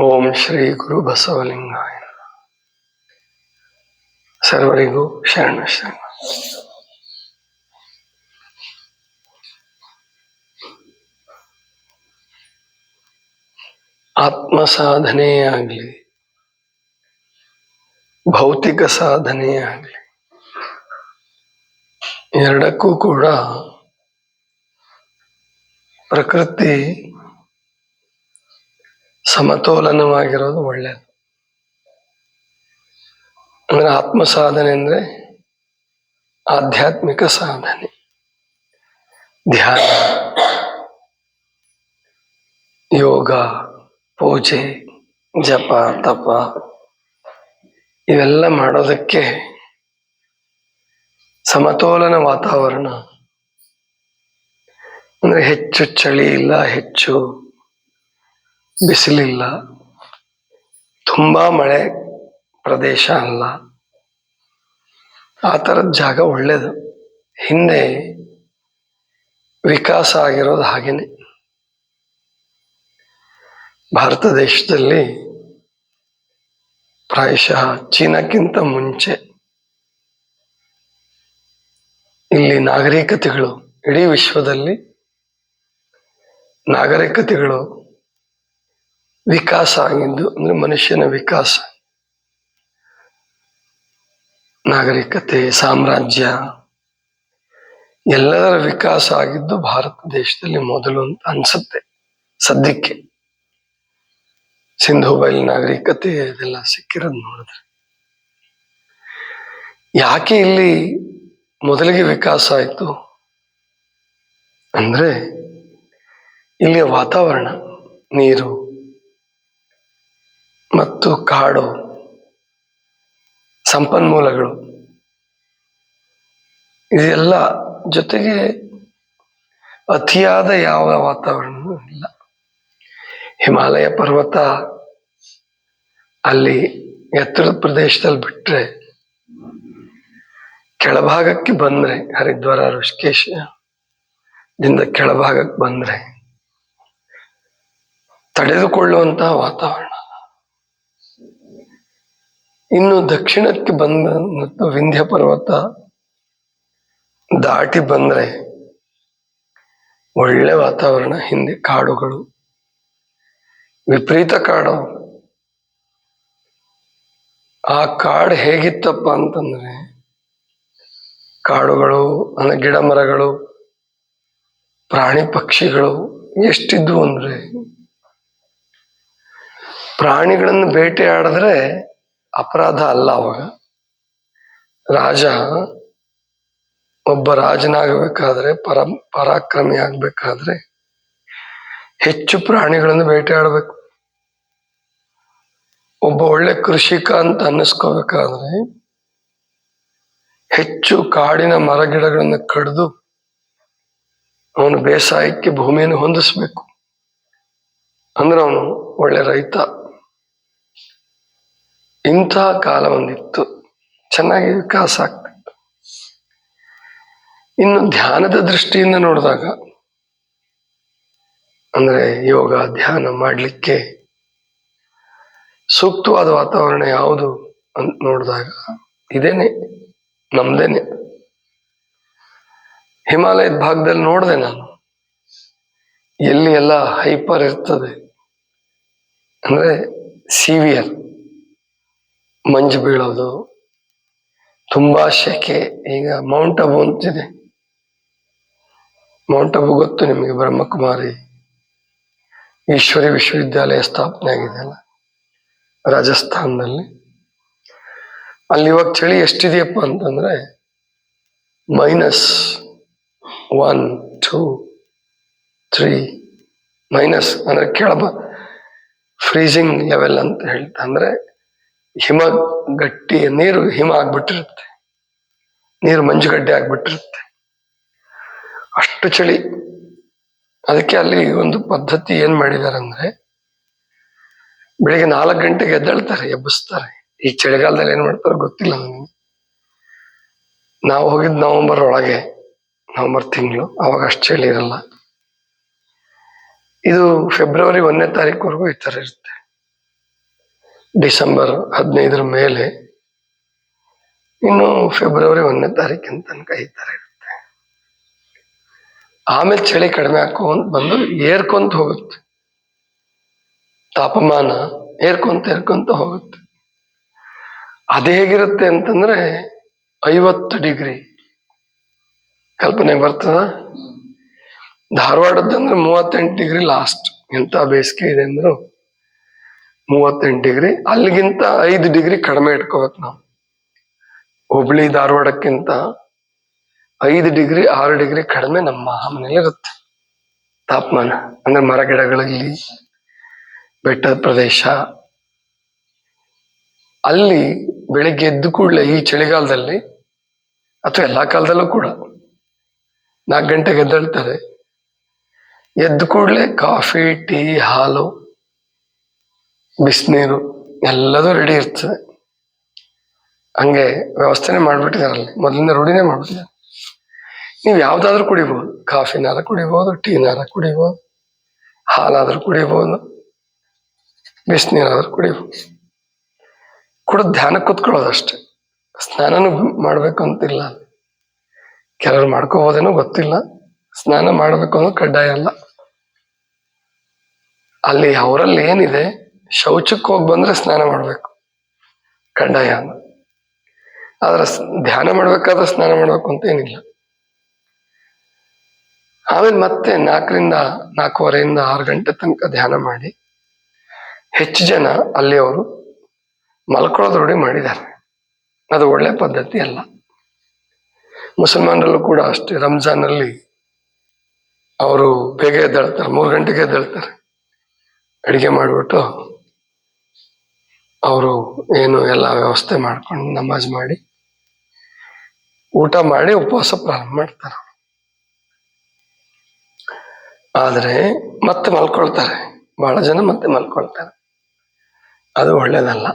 ಓಂ ಶ್ರೀ ಗುರು ಬಸವಲಿಂಗಾಯ ಸರ್ವರಿಗೂ ಶರಣ ಶರಣ ಆತ್ಮ ಸಾಧನೆಯೇ ಆಗಲಿ ಭೌತಿಕ ಸಾಧನೆಯೇ ಆಗಲಿ ಎರಡಕ್ಕೂ ಕೂಡ ಪ್ರಕೃತಿ ಸಮತೋಲನವಾಗಿರೋದು ಒಳ್ಳೆಯದು ಅಂದರೆ ಆತ್ಮ ಸಾಧನೆ ಅಂದರೆ ಆಧ್ಯಾತ್ಮಿಕ ಸಾಧನೆ. ಧ್ಯಾನ, ಯೋಗ, ಪೂಜೆ, ಜಪ, ತಪ, ಇವೆಲ್ಲ ಮಾಡೋದಕ್ಕೆ ಸಮತೋಲನ ವಾತಾವರಣ. ಅಂದ್ರೆ ಹೆಚ್ಚು ಚಳಿ ಇಲ್ಲ, ಹೆಚ್ಚು ಬಿಸಿಲಿಲ್ಲ. ತುಂಬಾ ಮಳೆ ಪ್ರದೇಶ ಅಲ್ಲ. ಆ ಥರದ ಜಾಗ ಒಳ್ಳೇದು. ಹಿಂದೆ ವಿಕಾಸ ಆಗಿರೋದು ಹಾಗೇನೆ. ಭಾರತ ದೇಶದಲ್ಲಿ ಪ್ರಾಯಶಃ ಚೀನಾಕ್ಕಿಂತ ಮುಂಚೆ ಇಲ್ಲಿ ನಾಗರಿಕತೆಗಳು, ಇಡೀ ವಿಶ್ವದಲ್ಲಿ ನಾಗರಿಕತೆಗಳು ವಿಕಾಸ ಆಗಿದ್ದು ಅಂದ್ರೆ ಮನುಷ್ಯನ ವಿಕಾಸ. ನಾಗರಿಕತೆ, ಸಾಮ್ರಾಜ್ಯ, ಎಲ್ಲದರ ವಿಕಾಸ ಆಗಿದ್ದು ಭಾರತ ದೇಶದಲ್ಲಿ ಮೊದಲು ಅಂತ ಅನ್ಸುತ್ತೆ ಸದ್ಯಕ್ಕೆ. ಸಿಂಧು ಬೈಲ್ ನಾಗರಿಕತೆ ಇದೆಲ್ಲ ಸಿಕ್ಕಿರೋದು ನೋಡಿದ್ರೆ. ಯಾಕೆ ಇಲ್ಲಿ ಮೊದಲಿಗೆ ವಿಕಾಸ ಆಯಿತು? ಅಂದ್ರೆ ಇಲ್ಲಿಯ ವಾತಾವರಣ, ನೀರು ಮತ್ತು ಕಾಡು, ಸಂಪನ್ಮೂಲಗಳು. ಇದೆಲ್ಲ ಜೊತೆಗೆ ಅತಿಯಾದ ಯಾವ ವಾತಾವರಣವೂ ಇಲ್ಲ. ಹಿಮಾಲಯ ಪರ್ವತ ಅಲ್ಲಿ ಎತ್ತರದ ಪ್ರದೇಶದಲ್ಲಿ ಬಿಟ್ರೆ ಕೆಳಭಾಗಕ್ಕೆ ಬಂದ್ರೆ, ಹರಿದ್ವಾರ, ಋಷಿಕೇಶ ದಿಂದ ಕೆಳಭಾಗಕ್ಕೆ ಬಂದ್ರೆ ತಡೆದುಕೊಳ್ಳುವಂತಹ ವಾತಾವರಣ. ಇನ್ನು ದಕ್ಷಿಣಕ್ಕೆ ಬಂದ ವಿಂಧ್ಯ ಪರ್ವತ ದಾಟಿ ಬಂದ್ರೆ ಒಳ್ಳೆ ವಾತಾವರಣ, ಹಿಂದೆ ಕಾಡುಗಳು, ವಿಪರೀತ ಕಾಡು. ಆ ಕಾಡು ಹೇಗಿತ್ತಪ್ಪ ಅಂತಂದ್ರೆ ಕಾಡುಗಳು ಅಂದ್ರೆ ಗಿಡ ಮರಗಳು, ಪ್ರಾಣಿ ಪಕ್ಷಿಗಳು ಎಷ್ಟಿದ್ವು ಅಂದ್ರೆ ಪ್ರಾಣಿಗಳನ್ನು ಬೇಟೆಯಾಡಿದ್ರೆ ಅಪರಾಧ ಅಲ್ಲ ಅವಾಗ. ರಾಜ ಒಬ್ಬ ರಾಜನಾಗಬೇಕಾದ್ರೆ ಪರ ಪರಾಕ್ರಮಿ ಆಗ್ಬೇಕಾದ್ರೆ ಹೆಚ್ಚು ಪ್ರಾಣಿಗಳನ್ನು ಬೇಟೆಯಾಡಬೇಕು. ಒಬ್ಬ ಒಳ್ಳೆ ಕೃಷಿಕ ಅಂತ ಅನ್ನಿಸ್ಕೋಬೇಕಾದ್ರೆ ಹೆಚ್ಚು ಕಾಡಿನ ಮರಗಿಡಗಳನ್ನು ಕಡಿದು ಅವನು ಬೇಸಾಯಕ್ಕೆ ಭೂಮಿಯನ್ನು ಹೊಂದಿಸ್ಬೇಕು. ಅಂದ್ರೆ ಅವನು ಒಳ್ಳೆ ರೈತ. ಇಂತಹ ಕಾಲ ಒಂದಿತ್ತು ಚೆನ್ನಾಗಿ ವಿಕಾಸ ಆಗ್ತಿತ್ತು. ಇನ್ನು ಧ್ಯಾನದ ದೃಷ್ಟಿಯಿಂದ ನೋಡಿದಾಗ, ಅಂದ್ರೆ ಯೋಗ ಧ್ಯಾನ ಮಾಡಲಿಕ್ಕೆ ಸೂಕ್ತವಾದ ವಾತಾವರಣ ಯಾವುದು ಅಂತ ನೋಡಿದಾಗ, ಇದೇನೆ, ನಮ್ದೇನೆ. ಹಿಮಾಲಯದ ಭಾಗದಲ್ಲಿ ನೋಡಿದೆ ನಾನು. ಎಲ್ಲಿ ಎಲ್ಲ ಹೈಪರ್ ಇರ್ತದೆ, ಅಂದ್ರೆ ಸಿವಿಯರ್. ಮಂಜು ಬೀಳೋದು, ತುಂಬಾ ಶೆಕೆ ಈಗ ಮೌಂಟ್ ಅಬು ಅಂತಿದೆ. ಮೌಂಟ್ ಅಬು ಗೊತ್ತು ನಿಮಗೆ, ಬ್ರಹ್ಮಕುಮಾರಿ. ಈಶ್ವರಿ ವಿಶ್ವವಿದ್ಯಾಲಯ ಸ್ಥಾಪನೆ ಆಗಿದೆ ಅಲ್ಲ, ರಾಜಸ್ಥಾನದಲ್ಲಿ. ಅಲ್ಲಿ ಇವಾಗ ಚಳಿ ಎಷ್ಟಿದೆಯಪ್ಪ ಅಂತಂದ್ರೆ minus one two three minus ಅಂದ್ರೆ ಕೆಳಬ ಫ್ರೀಸಿಂಗ್ ಲೆವೆಲ್ ಅಂತ ಹೇಳ್ತಾ ಅಂದ್ರೆ ಹಿಮ ಗಟ್ಟಿ ನೀರು ಹಿಮ ಆಗ್ಬಿಟ್ಟಿರುತ್ತೆ. ನೀರು ಮಂಜುಗಡ್ಡೆ ಆಗ್ಬಿಟ್ಟಿರುತ್ತೆ. ಅಷ್ಟು ಚಳಿ. ಅದಕ್ಕೆ ಅಲ್ಲಿ ಒಂದು ಪದ್ಧತಿ ಏನ್ ಮಾಡಿದಾರೆ ಅಂದ್ರೆ, ಬೆಳಿಗ್ಗೆ ನಾಲ್ಕು ಗಂಟೆಗೆ ಎದ್ದೇಳ್ತಾರೆ, ಎಬ್ಬಿಸ್ತಾರೆ. ಈ ಚಳಿಗಾಲದಲ್ಲಿ ಏನ್ ಮಾಡ್ತಾರೆ ಗೊತ್ತಿಲ್ಲ ನನಗೆ. ನಾವು ಹೋಗಿದ್ ನವೆಂಬರ್ ಒಳಗೆ, ನವೆಂಬರ್ ತಿಂಗಳು, ಅವಾಗ ಅಷ್ಟು ಚಳಿ ಇರಲ್ಲ. ಇದು ಫೆಬ್ರವರಿ ಒಂದನೇ ತಾರೀಕುವರೆಗೂ ಈ ತರ ಇರುತ್ತೆ. ಡಿಸೆಂಬರ್ ಹದಿನೈದರ ಮೇಲೆ, ಇನ್ನು ಫೆಬ್ರವರಿ ಒಂದನೇ ತಾರೀಕಿನ ತನಕ ಈ ಥರ ಇರುತ್ತೆ. ಆಮೇಲೆ ಚಳಿ ಕಡಿಮೆ ಹಾಕೊಂತ ಬಂದು ಏರ್ಕೊಂತ ಹೋಗುತ್ತೆ. ತಾಪಮಾನ ಏರ್ಕೊಂತ ಏರ್ಕೊಂತ ಹೋಗುತ್ತೆ. ಅದು ಹೇಗಿರುತ್ತೆ ಅಂತಂದ್ರೆ ಐವತ್ತು ಡಿಗ್ರಿ ಕಲ್ಪನೆ ಬರ್ತದ? ಧಾರವಾಡದಂದ್ರೆ ಮೂವತ್ತೆಂಟು ಡಿಗ್ರಿ ಲಾಸ್ಟ್. ಎಂತ ಬೇಸಿಗೆ ಇದೆ ಅಂದ್ರು ಮೂವತ್ತೆಂಟು ಡಿಗ್ರಿ, ಅಲ್ಲಿಗಿಂತ ಐದು ಡಿಗ್ರಿ ಕಡಿಮೆ ಇಟ್ಕೋಬೇಕು ನಾವು. ಹುಬ್ಳಿ, ಧಾರವಾಡಕ್ಕಿಂತ ಐದು ಡಿಗ್ರಿ, ಆರು ಡಿಗ್ರಿ ಕಡಿಮೆ ನಮ್ಮ ಮನೆಯಲ್ಲಿ ಇರುತ್ತೆ. ತಾಪಮಾನ, ಅಂದ್ರೆ ಮರ ಗಿಡಗಳಲ್ಲಿ ಬೆಟ್ಟದ ಪ್ರದೇಶ. ಅಲ್ಲಿ ಬೆಳಿಗ್ಗೆ ಎದ್ದು ಕೂಡಲೇ ಈ ಚಳಿಗಾಲದಲ್ಲಿ, ಅಥವಾ ಎಲ್ಲಾ ಕಾಲದಲ್ಲೂ ಕೂಡ, ನಾಲ್ಕು ಗಂಟೆಗೆ ಎದ್ದೇಳ್ತಾರೆ. ಎದ್ದು ಕೂಡಲೇ ಕಾಫಿ, ಟೀ, ಹಾಲು ಬಿಸಿನೀರು ಎಲ್ಲದೂ ರೆಡಿ ಇರ್ತದೆ. ಹಂಗೆ ವ್ಯವಸ್ಥೆನೇ ಮಾಡ್ಬಿಟ್ಟಿದಾರಲ್ಲಿ, ಮೊದಲಿಂದ ರೂಢಿನೇ ಮಾಡ್ಬಿಟ್ಟಿದ್ದಾರೆ ನೀವು ಯಾವುದಾದ್ರೂ ಕುಡಿಬೋದು ಕಾಫಿನಾರ ಕುಡಿಬೋದು ಟೀನಾರ ಕುಡಿಬೋದು, ಹಾಲಾದ್ರೂ ಕುಡಿಬೋದು, ಬಿಸಿನೀರಾದ್ರೂ ಕುಡಿಬೋದು. ಕುಡಿದು ಧ್ಯಾನ ಕೂತ್ಕೊಳ್ಳೋದಷ್ಟೆ ಸ್ನಾನನೂ ಮಾಡಬೇಕು ಅಂತಿಲ್ಲ. ಕೆಲವರು ಮಾಡ್ಕೋಬೋದೇನೋ ಗೊತ್ತಿಲ್ಲ. ಸ್ನಾನ ಮಾಡಬೇಕು ಅನ್ನೋ ಕಡ್ಡಾಯ ಅಲ್ಲ. ಅಲ್ಲಿ ಅವರಲ್ಲಿ ಏನಿದೆ? ಶೌಚಕ್ಕೆ ಹೋಗಿ ಬಂದ್ರೆ ಸ್ನಾನ ಮಾಡ್ಬೇಕು. ಅಲ್ಲ ಆದ್ರೆ ಧ್ಯಾನ ಮಾಡ್ಬೇಕಾದ್ರೆ ಸ್ನಾನ ಮಾಡ್ಬೇಕು ಅಂತ ಏನಿಲ್ಲ. ಆಮೇಲೆ ಮತ್ತೆ ನಾಲ್ಕರಿಂದ ನಾಲ್ಕೂವರೆಯಿಂದ ಆರು ಗಂಟೆ ತನಕ ಧ್ಯಾನ ಮಾಡಿ, ಹೆಚ್ಚು ಜನ ಅಲ್ಲಿ ಅವರು ಮಲ್ಕೊಳ್ಳೋದು ರೂಢಿ ಮಾಡಿದ್ದಾರೆ. ಅದು ಒಳ್ಳೆ ಪದ್ಧತಿ ಅಲ್ಲ. ಮುಸಲ್ಮಾನರಲ್ಲೂ ಕೂಡ ಅಷ್ಟೇ ರಂಜಾನ್ ಅಲ್ಲಿ ಅವರು ಬೇಗ ಎದ್ದೇಳ್ತಾರೆ, ಮೂರು ಗಂಟೆಗೆ ಎದ್ದೇಳ್ತಾರೆ. ಅಡಿಗೆ ಮಾಡಿಬಿಟ್ಟು ಅವರು ಏನು ಎಲ್ಲ ವ್ಯವಸ್ಥೆ ಮಾಡ್ಕೊಂಡು ನಮಾಜ್ ಮಾಡಿ, ಊಟ ಮಾಡಿ ಉಪವಾಸ ಪ್ರಾರಂಭ ಮಾಡ್ತಾರೆ. ಆದ್ರೆ ಮತ್ತೆ ಮಲ್ಕೊಳ್ತಾರೆ. ಬಹಳ ಜನ ಮತ್ತೆ ಮಲ್ಕೊಳ್ತಾರೆ. ಅದು ಒಳ್ಳೇದಲ್ಲ.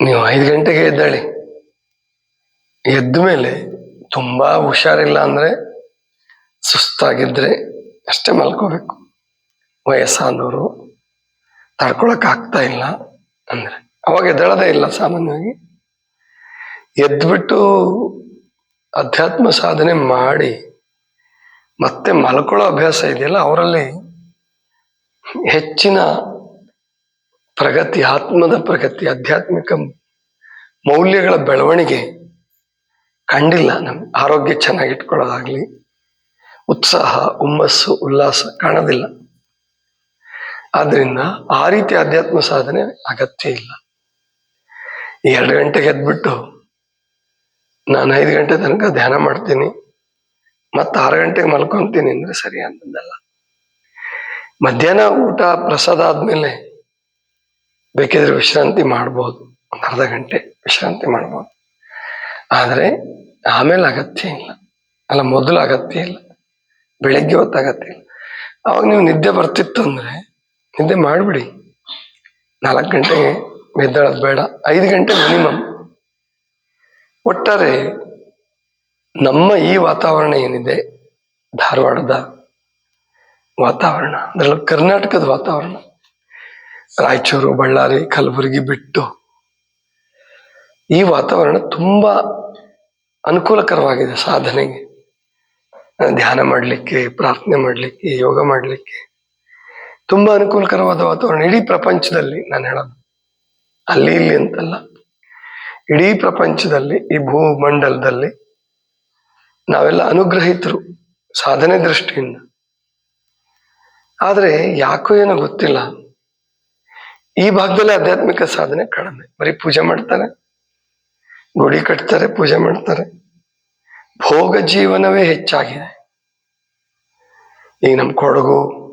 ನೀವು ಐದು ಗಂಟೆಗೆ ಎದ್ದೇಳಿ. ಎದ್ದ ಮೇಲೆ ತುಂಬಾ ಹುಷಾರಿಲ್ಲ ಅಂದ್ರೆ ಸುಸ್ತಾಗಿದ್ರೆ ಅಷ್ಟೇ ಮಲ್ಕೋಬೇಕು. ವಯಸ್ಸಾದವರು ತಡ್ಕೊಳಕ್ ಆಗ್ತಾ ಇಲ್ಲ ಅಂದ್ರೆ. ಅವಾಗ ಎದ್ದೇಳದೇ ಇಲ್ಲ ಸಾಮಾನ್ಯವಾಗಿ. ಎದ್ಬಿಟ್ಟು ಅಧ್ಯಾತ್ಮ ಸಾಧನೆ ಮಾಡಿ ಮತ್ತೆ ಮಲ್ಕೊಳ್ಳೋ ಅಭ್ಯಾಸ ಇದೆಯಲ್ಲ ಅವರಲ್ಲಿ ಹೆಚ್ಚಿನ ಪ್ರಗತಿ, ಆತ್ಮದ ಪ್ರಗತಿ, ಆಧ್ಯಾತ್ಮಿಕ ಮೌಲ್ಯಗಳ ಬೆಳವಣಿಗೆ ಕಂಡಿಲ್ಲ ನಮ್ಮ ಆರೋಗ್ಯ ಚೆನ್ನಾಗಿಟ್ಕೊಳ್ಳೋದಾಗ್ಲಿ, ಉತ್ಸಾಹ, ಹುಮ್ಮಸ್ಸು, ಉಲ್ಲಾಸ ಕಾಣೋದಿಲ್ಲ. ಆದ್ರಿಂದ ಆ ರೀತಿ ಅಧ್ಯಾತ್ಮ ಸಾಧನೆ ಅಗತ್ಯ ಇಲ್ಲ. ಎರಡು ಗಂಟೆಗೆ ಎದ್ಬಿಟ್ಟು ನಾನು ಐದು ಗಂಟೆ ತನಕ ಧ್ಯಾನ ಮಾಡ್ತೀನಿ, ಮತ್ತೆ ಆರು ಗಂಟೆಗೆ ಮಲ್ಕೊಂತೀನಿ ಅಂದ್ರೆ ಸರಿ ಅಂತಂದಲ್ಲ ಮಧ್ಯಾಹ್ನ ಊಟ ಪ್ರಸಾದ ಆದ್ಮೇಲೆ ಬೇಕಿದ್ರೆ ವಿಶ್ರಾಂತಿ ಮಾಡ್ಬೋದು, ಒಂದು ಅರ್ಧ ಗಂಟೆ ವಿಶ್ರಾಂತಿ ಮಾಡ್ಬೋದು. ಆದ್ರೆ ಆಮೇಲೆ ಅಗತ್ಯ ಇಲ್ಲ. ಅಲ್ಲ, ಮೊದಲು ಅಗತ್ಯ ಇಲ್ಲ. ಬೆಳಗ್ಗೆ ಹೊತ್ತು ಅಗತ್ಯ ಇಲ್ಲ. ಅವಾಗ ನೀವು ನಿದ್ದೆ ಬರ್ತಿತ್ತು ಅಂದ್ರೆ ನಿದ್ದೆ ಮಾಡ್ಬಿಡಿ. ನಾಲ್ಕು ಗಂಟೆಗೆ ಎದ್ದೇಳೋದು ಬೇಡ. ಐದು ಗಂಟೆ ಮಿನಿಮಮ್ ಒಟ್ಟಾರೆ ನಮ್ಮ ಈ ವಾತಾವರಣ ಏನಿದೆ? ಧಾರವಾಡದ ವಾತಾವರಣ. ಅದರಲ್ಲೂ ಕರ್ನಾಟಕದ ವಾತಾವರಣ. ರಾಯಚೂರು, ಬಳ್ಳಾರಿ, ಕಲಬುರಗಿ ಬಿಟ್ಟು ಈ ವಾತಾವರಣ ತುಂಬಾ ಅನುಕೂಲಕರವಾಗಿದೆ ಸಾಧನೆಗೆ. ಧ್ಯಾನ ಮಾಡಲಿಕ್ಕೆ, ಪ್ರಾರ್ಥನೆ ಮಾಡಲಿಕ್ಕೆ, ಯೋಗ ಮಾಡಲಿಕ್ಕೆ. ತುಂಬಾ ಅನುಕೂಲಕರವಾದ ವಾತಾವರಣ ಇಡೀ ಪ್ರಪಂಚದಲ್ಲಿ ನಾನು ಹೇಳೋದು. ಅಲ್ಲಿ ಇಲ್ಲಿ ಅಂತಲ್ಲ. ಇಡೀ ಪ್ರಪಂಚದಲ್ಲಿ, ಈ ಭೂಮಂಡಲದಲ್ಲಿ ನಾವೆಲ್ಲ ಅನುಗ್ರಹಿತರು ಸಾಧನೆ ದೃಷ್ಟಿಯಿಂದ. ಆದರೆ ಯಾಕೋ ಏನೋ ಗೊತ್ತಿಲ್ಲ. ಈ ಭಾಗದಲ್ಲಿ ಆಧ್ಯಾತ್ಮಿಕ ಸಾಧನೆ ಕಡಿಮೆ. ಬರೀ ಪೂಜೆ ಮಾಡ್ತಾರೆ. ಗುಡಿ ಕಟ್ತಾರೆ, ಪೂಜೆ ಮಾಡ್ತಾರೆ. ಭೋಗ ಜೀವನವೇ ಹೆಚ್ಚಾಗಿದೆ. ಈಗ ನಮ್ಮ ಕೊಡಗು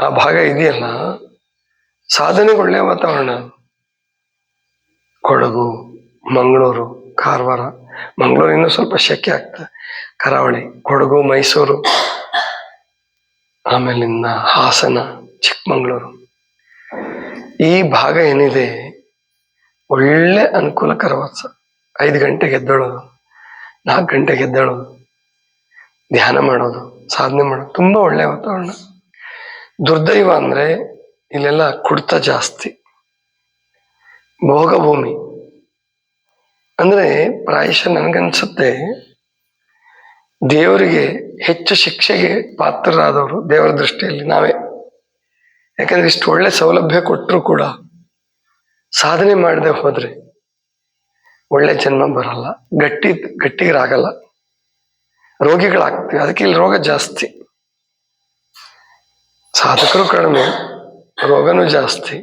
ಆ ಭಾಗ ಇದೆಯಲ್ಲ? ಸಾಧನೆಗೊಳ್ಳೆ ವಾತಾವರಣ. ಕೊಡಗು, ಮಂಗಳೂರು, ಕಾರವಾರ. ಮಂಗಳೂರು ಇನ್ನೂ ಸ್ವಲ್ಪ ಶೆಕೆ ಆಗ್ತದೆ ಕರಾವಳಿ, ಕೊಡಗು, ಮೈಸೂರು, ಆಮೇಲಿಂದ ಹಾಸನ, ಚಿಕ್ಕಮಗಳೂರು. ಈ ಭಾಗ ಏನಿದೆ? ಒಳ್ಳೆ ಅನುಕೂಲಕರವಾದ ಐದು ಗಂಟೆಗೆ ಎದ್ದೇಳೋದು, ನಾಲ್ಕು ಗಂಟೆಗೆ ಎದ್ದೇಳೋದು, ಧ್ಯಾನ ಮಾಡೋದು, ಸಾಧನೆ ಮಾಡೋದು, ತುಂಬಾ ಒಳ್ಳೆ ವಾತಾವರಣ. ದುರ್ದೈವ ಅಂದ್ರೆ ಇಲ್ಲೆಲ್ಲ ಕುಡ್ತ ಜಾಸ್ತಿ. ಭೋಗಭೂಮಿ. ಅಂದ್ರೆ ಪ್ರಾಯಶಃ ನನಗನ್ಸುತ್ತೆ ದೇವರಿಗೆ ಹೆಚ್ಚು ಶಿಕ್ಷೆಗೆ ಪಾತ್ರರಾದವರು ದೇವರ ದೃಷ್ಟಿಯಲ್ಲಿ ನಾವೇ. ಯಾಕಂದ್ರೆ ಇಷ್ಟು ಒಳ್ಳೆ ಸೌಲಭ್ಯ ಕೊಟ್ಟರು ಕೂಡ ಸಾಧನೆ ಮಾಡದೆ ಹೋದ್ರೆ ಒಳ್ಳೆ ಜನ್ಮ ಬರಲ್ಲ, ಗಟ್ಟಿ ಗಟ್ಟಿಗರಾಗಲ್ಲ, ರೋಗಿಗಳಾಗ್ತೀವಿ. ಅದಕ್ಕೆ ಇಲ್ಲಿ ರೋಗ ಜಾಸ್ತಿ. ಸಾಧಕರು ಕಡಿಮೆ, ರೋಗನೂ ಜಾಸ್ತಿ.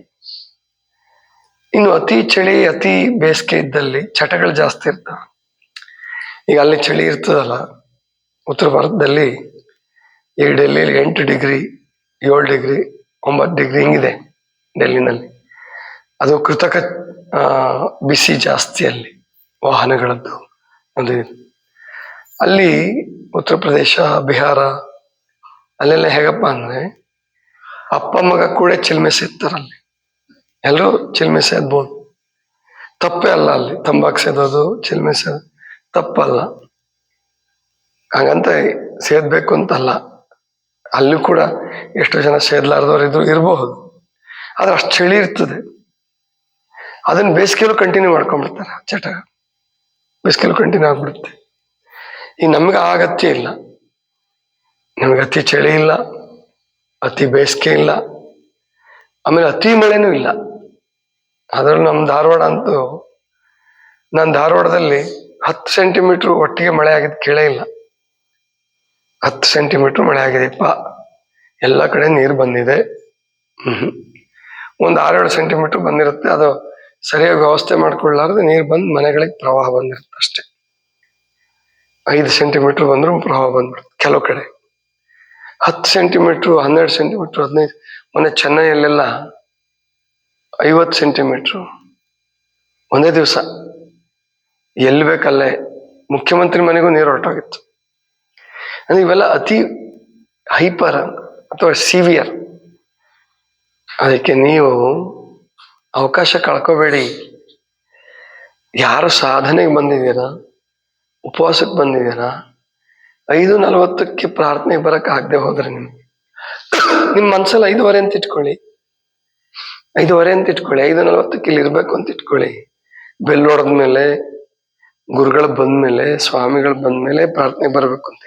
ಇನ್ನು ಅತಿ ಚಳಿ, ಅತಿ ಬೇಸಿಗೆ ಇದ್ದಲ್ಲಿ ಚಟಗಳು ಜಾಸ್ತಿ ಇರ್ತವೆ. ಈಗ ಅಲ್ಲಿ ಚಳಿ ಇರ್ತದಲ್ಲ, ಉತ್ತರ ಭಾರತದಲ್ಲಿ ಈಗ ಡೆಲ್ಲಿಲಿ ಎಂಟು ಡಿಗ್ರಿ, ಏಳು ಡಿಗ್ರಿ, ಒಂಬತ್ತು ಡಿಗ್ರಿ ಹಿಂಗಿದೆ ಡೆಲ್ಲಿನಲ್ಲಿ. ಅದು ಕೃತಕ ಬಿಸಿ ಜಾಸ್ತಿ ಅಲ್ಲಿ, ವಾಹನಗಳದ್ದು ಅದು ಅಲ್ಲಿ ಉತ್ತರ ಪ್ರದೇಶ, ಬಿಹಾರ, ಅಲ್ಲೆಲ್ಲ ಹೇಗಪ್ಪ ಅಂದ್ರೆ ಅಪ್ಪ ಮಗ ಕೂಡ ಚಿಲ್ಮೆಸೆ ಇರ್ತಾರಲ್ಲಿ ಎಲ್ಲರೂ ಚಿಲ್ಮೆಸೆ ಸೇದ್ಬೋದು. ತಪ್ಪೇ ಅಲ್ಲ ಅಲ್ಲಿ, ತಂಬಾಕು ಸೇದೋದು, ಚಿಲ್ಮೆ ಸೇದ ತಪ್ಪಲ್ಲ. ಹಾಗಂತ ಸೇದ್ಬೇಕು ಅಂತಲ್ಲ. ಅಲ್ಲೂ ಕೂಡ ಎಷ್ಟೋ ಜನ ಸೇದ್ಲಾರ್ದವ್ರು ಇದ್ರು ಇರಬಹುದು ಆದ್ರೆ ಅಷ್ಟು ಚಳಿ ಇರ್ತದೆ. ಅದನ್ನ ಬೇಸಿಗೆಯಲ್ಲೂ ಕಂಟಿನ್ಯೂ ಮಾಡ್ಕೊಂಡ್ಬಿಡ್ತಾರೆ ಚಟ. ಬೇಸಿಗೆಯಲ್ಲೂ ಕಂಟಿನ್ಯೂ ಆಗ್ಬಿಡುತ್ತೆ. ಈಗ ನಮ್ಗೆ ಆ ಅಗತ್ಯ ಇಲ್ಲ. ನಮ್ಗೆ ಅತಿ ಚಳಿ ಇಲ್ಲ. ಅತಿ ಬೇಸಿಗೆ ಇಲ್ಲ. ಆಮೇಲೆ ಅತಿ ಮಳೆನೂ ಇಲ್ಲ. ಅದ್ರಲ್ಲಿ ನಮ್ಮ ಧಾರವಾಡ ಅಂತೂ, ನಾನು ಧಾರವಾಡದಲ್ಲಿ ಹತ್ತು ಸೆಂಟಿಮೀಟರ್ ಒಟ್ಟಿಗೆ ಮಳೆ ಆಗಿದ್ದು ಕೇಳೇ ಇಲ್ಲ. ಹತ್ತು ಸೆಂಟಿಮೀಟರ್ ಮಳೆ ಆಗಿದೆಪ್ಪ ಎಲ್ಲ ಕಡೆ ನೀರು ಬಂದಿದೆ. ಒಂದು ಆರೇಳು ಸೆಂಟಿಮೀಟರ್ ಬಂದಿರುತ್ತೆ. ಅದು ಸರಿಯಾಗಿ ವ್ಯವಸ್ಥೆ ಮಾಡ್ಕೊಳ್ಳಾರ್ದೆ ನೀರು ಬಂದು ಮನೆಗಳಿಗೆ ಪ್ರವಾಹ ಬಂದಿರುತ್ತೆ ಅಷ್ಟೇ. ಐದು ಸೆಂಟಿಮೀಟರ್ ಬಂದರೂ ಪ್ರವಾಹ ಬಂದ್ಬಿಡುತ್ತೆ. ಕೆಲವು ಕಡೆ. ಹತ್ತು ಸೆಂಟಿಮೀಟ್ರು ಹನ್ನೆರಡು ಸೆಂಟಿಮೀಟ್ರು ಹದಿನೈದು, ಮೊನ್ನೆ ಚೆನ್ನೈಯಲ್ಲೆಲ್ಲ ಐವತ್ತು ಸೆಂಟಿಮೀಟ್ರು ಒಂದೇ ದಿವಸ. ಎಲ್ಲಿ ಬೇಕಲ್ಲೇ. ಮುಖ್ಯಮಂತ್ರಿ ಮನೆಗೂ ನೀರು ಹೊರಟೋಗಿತ್ತು. ಅಂದ್ರೆ ಇವೆಲ್ಲ ಅತಿ ಹೈಪರ್ ಅಥವಾ ಸಿವಿಯರ್. ಅದಕ್ಕೆ ನೀವು ಅವಕಾಶ ಕಳ್ಕೋಬೇಡಿ. ಯಾರು ಸಾಧನೆಗೆ ಬಂದಿದ್ದೀರಾ? ಉಪವಾಸಕ್ಕೆ ಬಂದಿದ್ದೀರಾ? ಐದು ನಲವತ್ತಕ್ಕೆ ಪ್ರಾರ್ಥನೆ ಬರಕ್ ಆಗದೆ ಹೋದ್ರೆ ನಿಮ್ಗೆ ನಿಮ್ ಮನ್ಸಲ್ಲಿ ಐದುವರೆ ಅಂತ ಇಟ್ಕೊಳ್ಳಿ. ಐದುವರೆ ಅಂತ ಇಟ್ಕೊಳ್ಳಿ. ಐದು ನಲವತ್ತಕ್ಕೆ ಇಲ್ಲಿ ಇರ್ಬೇಕು ಅಂತ ಇಟ್ಕೊಳ್ಳಿ. ಬೆಲ್ ಹೊಡೆದ್ಮೇಲೆ, ಗುರುಗಳು ಬಂದ್ಮೇಲೆ, ಸ್ವಾಮಿಗಳು ಬಂದ್ಮೇಲೆ ಪ್ರಾರ್ಥನೆ ಬರ್ಬೇಕು ಅಂತ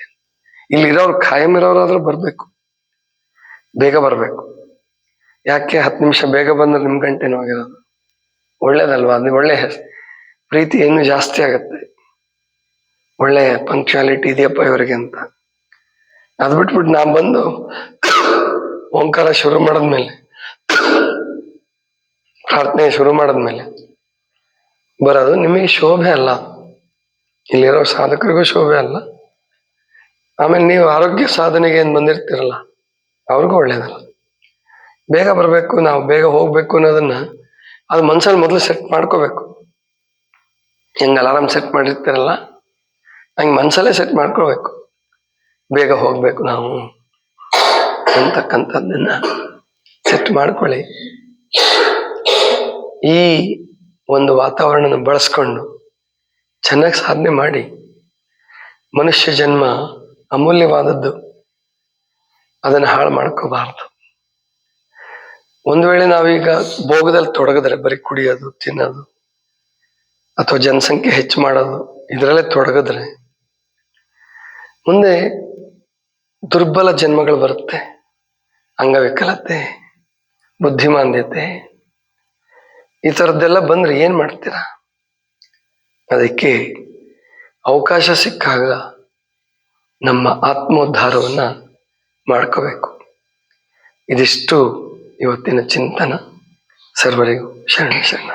ಇಲ್ಲಿ ಇರೋರು ಖಾಯಂ ಇರೋರಾದ್ರೂ ಬರ್ಬೇಕು. ಬೇಗ ಬರ್ಬೇಕು. ಯಾಕೆ? ಹತ್ತು ನಿಮಿಷ ಬೇಗ ಬಂದ್ರೆ ನಿಮ್ ಗಂಟೆ ನೋವಾಗಿರೋದು ಒಳ್ಳೇದಲ್ವಾ? ಅದು ಒಳ್ಳೆ ಪ್ರೀತಿ ಇನ್ನು ಜಾಸ್ತಿ ಆಗತ್ತೆ. ಒಳ್ಳೆ ಪಂಕ್ಚುಯಾಲಿಟಿ ಇದೆಯಪ್ಪ ಇವರಿಗೆ ಅಂತ. ಅದ್ ಬಿಟ್ಬಿಟ್ಟು ನಾ ಬಂದು ಓಂಕಾರ ಶುರು ಮಾಡಿದ್ಮೇಲೆ, ಪ್ರಾರ್ಥನೆ ಶುರು ಮಾಡಿದ್ಮೇಲೆ, ಬರೋದು ನಿಮಗೆ ಶೋಭೆ ಅಲ್ಲ. ಇಲ್ಲಿರೋ ಸಾಧಕರಿಗೂ ಶೋಭೆ ಅಲ್ಲ. ಆಮೇಲೆ ನೀವು ಆರೋಗ್ಯ ಸಾಧನೆಗೆ ಏನು ಬಂದಿರ್ತೀರಲ್ಲ, ಅವ್ರಿಗೂ ಒಳ್ಳೇದಲ್ಲ. ಬೇಗ ಬರಬೇಕು, ನಾವು ಬೇಗ ಹೋಗ್ಬೇಕು ಅನ್ನೋದನ್ನ ಅದು ಮನ್ಸಲ್ಲಿ ಮೊದಲು ಸೆಟ್ ಮಾಡ್ಕೋಬೇಕು. ಹೆಂಗ್ ಅಲಾರಾಮ್ ಸೆಟ್ ಮಾಡಿರ್ತೀರಲ್ಲ ಹಂಗೆ ಮನ್ಸಲ್ಲೇ ಸೆಟ್ ಮಾಡ್ಕೊಳ್ಬೇಕು. ಬೇಗ ಹೋಗ್ಬೇಕು ನಾವು. ಅಂತಕ್ಕಂಥದ್ದನ್ನ ಸೆಟ್ ಮಾಡ್ಕೊಳ್ಳಿ. ಈ ಒಂದು ವಾತಾವರಣನ ಬಳಸ್ಕೊಂಡು ಚೆನ್ನಾಗಿ ಸಾಧನೆ ಮಾಡಿ. ಮನುಷ್ಯ ಜನ್ಮ ಅಮೂಲ್ಯವಾದದ್ದು. ಅದನ್ನು ಹಾಳು ಮಾಡ್ಕೋಬಾರ್ದು. ಒಂದು ವೇಳೆ ನಾವೀಗ ಭೋಗದಲ್ಲಿ ತೊಡಗಿದ್ರೆ ಬರೀ ಕುಡಿಯೋದು, ತಿನ್ನೋದು, ಅಥವಾ ಜನಸಂಖ್ಯೆ ಹೆಚ್ಚು ಮಾಡೋದು, ಇದರಲ್ಲೇ ತೊಡಗಿದ್ರೆ ಮುಂದೆ ದುರ್ಬಲ ಜನ್ಮಗಳು ಬರುತ್ತೆ. ಅಂಗವಿಕಲತೆ, ಬುದ್ಧಿಮಾಂದ್ಯತೆ, ಈ ಥರದ್ದೆಲ್ಲ ಬಂದರೆ ಏನು ಮಾಡ್ತೀರಾ? ಅದಕ್ಕೆ ಅವಕಾಶ ಸಿಕ್ಕಾಗ ನಮ್ಮ ಆತ್ಮೋದ್ಧಾರವನ್ನು ಮಾಡ್ಕೋಬೇಕು. ಇದಿಷ್ಟು ಇವತ್ತಿನ ಚಿಂತನ. ಸರ್ವರಿಗೂ ಶರಣ ಶರಣ